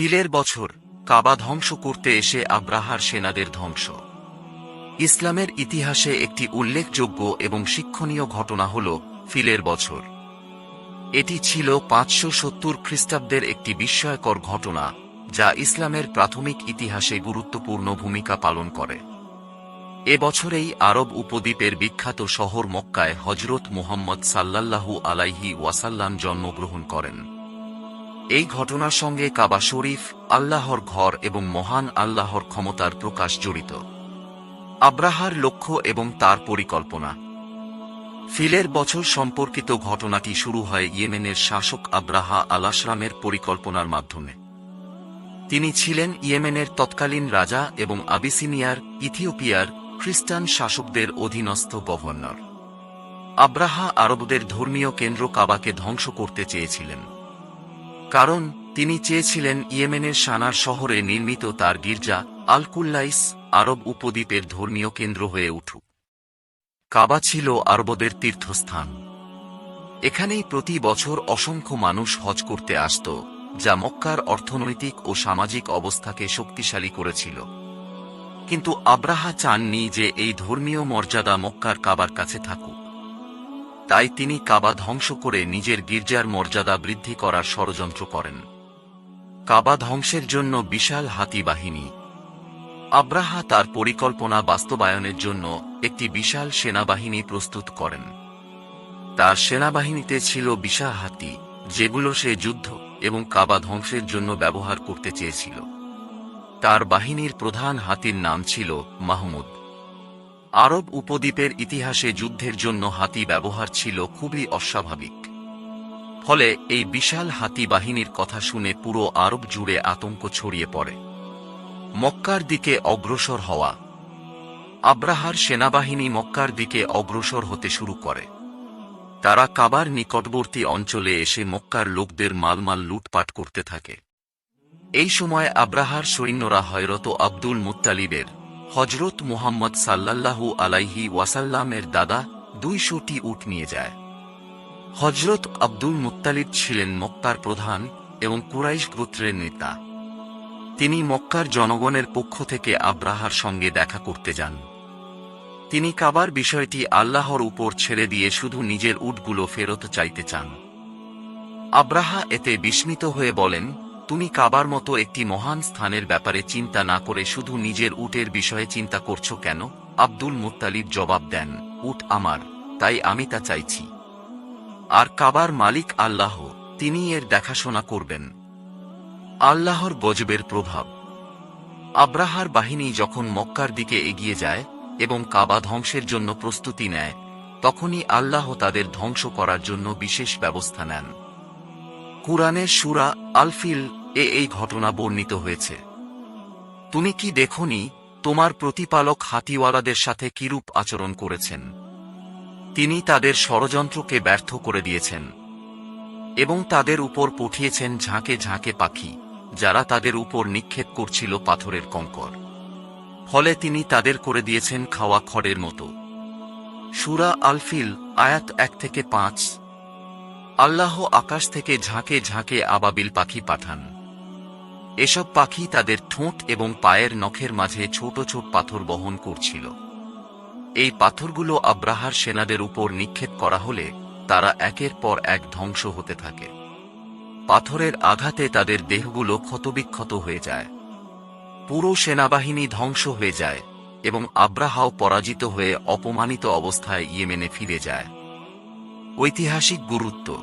ফিলের বছর কাবা ধ্বংস করতে এসে আব্রাহার সেনাদের ধ্বংস। ইসলামের ইতিহাসে একটি উল্লেখযোগ্য এবং শিক্ষণীয় ঘটনা হল ফিলের বছর। এটি ছিল পাঁচশো সত্তর খ্রিস্টাব্দের একটি বিস্ময়কর ঘটনা, যা ইসলামের প্রাথমিক ইতিহাসে গুরুত্বপূর্ণ ভূমিকা পালন করে। এ বছরেই আরব উপদ্বীপের বিখ্যাত শহর মক্কায় হজরত মুহাম্মদ সাল্লাল্লাহু আলাইহি ওয়াসাল্লাম জন্মগ্রহণ করেন। এই ঘটনার সঙ্গে কাবা শরীফ, আল্লাহর ঘর এবং মহান আল্লাহর ক্ষমতার প্রকাশ জড়িত। আব্রাহার লক্ষ্য এবং তার পরিকল্পনা। ফিলের বছর সম্পর্কিত ঘটনাটি শুরু হয় ইয়েমেনের শাসক আব্রাহা আলাসরামের পরিকল্পনার মাধ্যমে। তিনি ছিলেন ইয়েমেনের তৎকালীন রাজা এবং আবিসিনিয়ার, ইথিওপিয়ার, খ্রিস্টান শাসকদের অধীনস্থ গভর্নর। আব্রাহা আরবদের ধর্মীয় কেন্দ্র কাবাকে ধ্বংস করতে চেয়েছিলেন। কারণ, তিনি চেয়েছিলেন ইয়েমেনের সানার শহরে নির্মিত তার গির্জা, আলকুল্লাইস, আরব উপদ্বীপের ধর্মীয় কেন্দ্র হয়ে উঠুক। কাবা ছিল আরবদের তীর্থস্থান। এখানেই প্রতি বছর অসংখ্য মানুষ হজ করতে আসত, যা মক্কার অর্থনৈতিক ও সামাজিক অবস্থাকে শক্তিশালী করেছিল। কিন্তু আব্রাহা চাননি যে এই ধর্মীয় মর্যাদা মক্কার কাবার কাছে থাকুক। তাই তিনি কাবা ধ্বংস করে নিজের গির্জার মর্যাদা বৃদ্ধি করার ষড়যন্ত্র করেন। কাবা ধ্বংসের জন্য বিশাল হাতি বাহিনী। আব্রাহা তার পরিকল্পনা বাস্তবায়নের জন্য একটি বিশাল সেনাবাহিনী প্রস্তুত করেন। তার সেনাবাহিনীতে ছিল বিশাল হাতি, যেগুলো সে যুদ্ধ এবং কাবা ধ্বংসের জন্য ব্যবহার করতে চেয়েছিল। তার বাহিনীর প্রধান হাতির নাম ছিল মাহমুদ। আরব উপদ্বীপের ইতিহাসে যুদ্ধের জন্য হাতি ব্যবহার ছিল খুবই অস্বাভাবিক। ফলে এই বিশাল হাতি বাহিনীর কথা শুনে পুরো আরব জুড়ে আতঙ্ক ছড়িয়ে পড়ে। মক্কার দিকে অগ্রসর হওয়া। আব্রাহার সেনাবাহিনী মক্কার দিকে অগ্রসর হতে শুরু করে। তারা কাবার নিকটবর্তী অঞ্চলে এসে মক্কার লোকদের মালমাল লুটপাট করতে থাকে। এই সময় আব্রাহার সৈন্যরা হয়রত আব্দুল মুত্তালিবের হজরত মুহাম্মদ সাল্লাল্লাহু আলাইহি ওয়াসাল্লামের দাদা দুইশোটি উট নিয়ে যায়। হজরত আব্দুল মুত্তালিব ছিলেন মক্কার প্রধান এবং কুরাইশ গোত্রের নেতা। তিনি মক্কার জনগণের পক্ষ থেকে আব্রাহার সঙ্গে দেখা করতে যান। তিনি কাবার বিষয়টি আল্লাহর উপর ছেড়ে দিয়ে শুধু নিজের উটগুলো ফেরত চাইতে চান। আব্রাহা এতে বিস্মিত হয়ে বলেন তুমি কাবার মতো একটি মহান স্থানের ব্যাপারে চিন্তা না করে শুধু নিজের উটের বিষয়ে চিন্তা করছ কেন? আব্দুল মুত্তালিব জবাব দেন, উট আমার, তাই আমি তা চাইছি। আর কাবার মালিক আল্লাহ, তিনি এর দেখাশোনা করবেন। আল্লাহর গজবের প্রভাব। আব্রাহার বাহিনী যখন মক্কার দিকে এগিয়ে যায় এবং কাবা ধ্বংসের জন্য প্রস্তুতি নেয়, তখনই আল্লাহ তাদের ধ্বংস করার জন্য বিশেষ ব্যবস্থা নেন। কুরআনের সুরা আলফিল এ এই ঘটনা বর্ণিত হয়েছে। তুমি কি দেখনি, তোমার প্রতিপালক হাতিওয়ালাদের সাথে কিরূপ আচরণ করেছেন? তিনি তাদের ষড়যন্ত্রকে ব্যর্থ করে দিয়েছেন। এবং তাদের উপর পাঠিয়েছেন ঝাঁকে ঝাঁকে পাখি, যারা তাদের উপর নিক্ষেপ করছিল পাথরের কঙ্কর। ফলে তিনি তাদের করে দিয়েছেন খাওয়া খড়ের মতো। সুরা আলফিল, আয়াত এক থেকে পাঁচ। আল্লাহ আকাশ থেকে ঝাঁকে ঝাঁকে আবাবিল পাখি পাঠান। এসব পাখি তাদের ঠোঁট এবং পায়ের নখের মাঝে ছোট ছোট পাথর বহন করছিল। এই পাথরগুলো আব্রাহার সেনাদের উপর নিক্ষেপ করা হলে তারা একের পর এক ধ্বংস হতে থাকে। পাথরের আঘাতে তাদের দেহগুলো ক্ষতবিক্ষত হয়ে যায়। পুরো সেনাবাহিনী ধ্বংস হয়ে যায় এবং আব্রাহাও পরাজিত হয়ে অপমানিত অবস্থায় ইয়েমেনে ফিরে যায়। ঐতিহাসিক গুরুত্ব।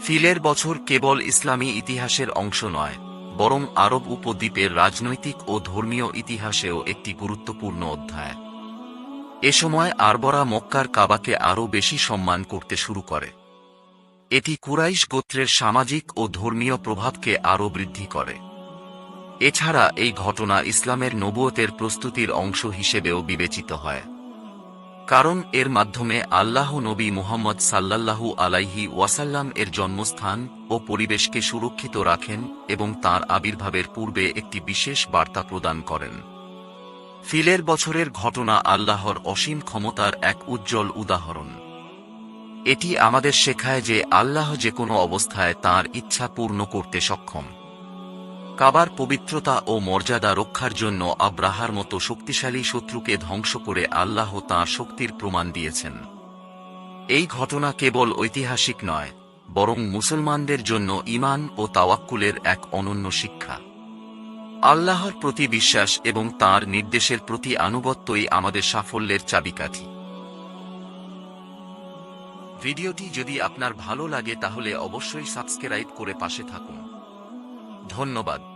ফিলের বছর কেবল ইসলামী ইতিহাসের অংশ নয় বরং আরব উপদ্বীপের রাজনৈতিক ও ধর্মীয় ইতিহাসেও একটি গুরুত্বপূর্ণ অধ্যায়। এ সময় আরবরা মক্কার কাবাকে আরও বেশি সম্মান করতে শুরু করে। এটি কুরাইশ গোত্রের সামাজিক ও ধর্মীয় প্রভাবকে আরও বৃদ্ধি করে। এছাড়া এই ঘটনা ইসলামের নবুয়তের প্রস্তুতির অংশ হিসেবেও বিবেচিত হয়। কারণ এর মাধ্যমে আল্লাহ নবী মুহাম্মদ সাল্লাল্লাহু আলাইহি ওয়াসাল্লাম এর জন্মস্থান ও পরিবেশকে সুরক্ষিত রাখেন এবং তার আবির্ভাবের পূর্বে একটি বিশেষ বার্তা প্রদান করেন। ফিলের বছরের ঘটনা আল্লাহর অসীম ক্ষমতার এক উজ্জ্বল উদাহরণ। এটি আমাদের শেখায় যে আল্লাহ যে কোনো অবস্থায় তার ইচ্ছা পূর্ণ করতে সক্ষম। কাবার পবিত্রতা ও মর্যাদা রক্ষার জন্য আব্রাহার মতো শক্তিশালী শত্রুকে ধ্বংস করে আল্লাহ তাঁর শক্তির প্রমাণ দিয়েছেন। এই ঘটনা কেবল ঐতিহাসিক নয়, বরং মুসলমানদের জন্য ইমান ও তাওয়াক্কুলের এক অনন্য শিক্ষা। আল্লাহর প্রতি বিশ্বাস এবং তার নির্দেশের প্রতি আনুগত্যই আমাদের সাফল্যের চাবিকাঠি। ভিডিওটি যদি আপনার ভালো লাগে তাহলে অবশ্যই সাবস্ক্রাইব করে পাশে থাকুন। ধন্যবাদ।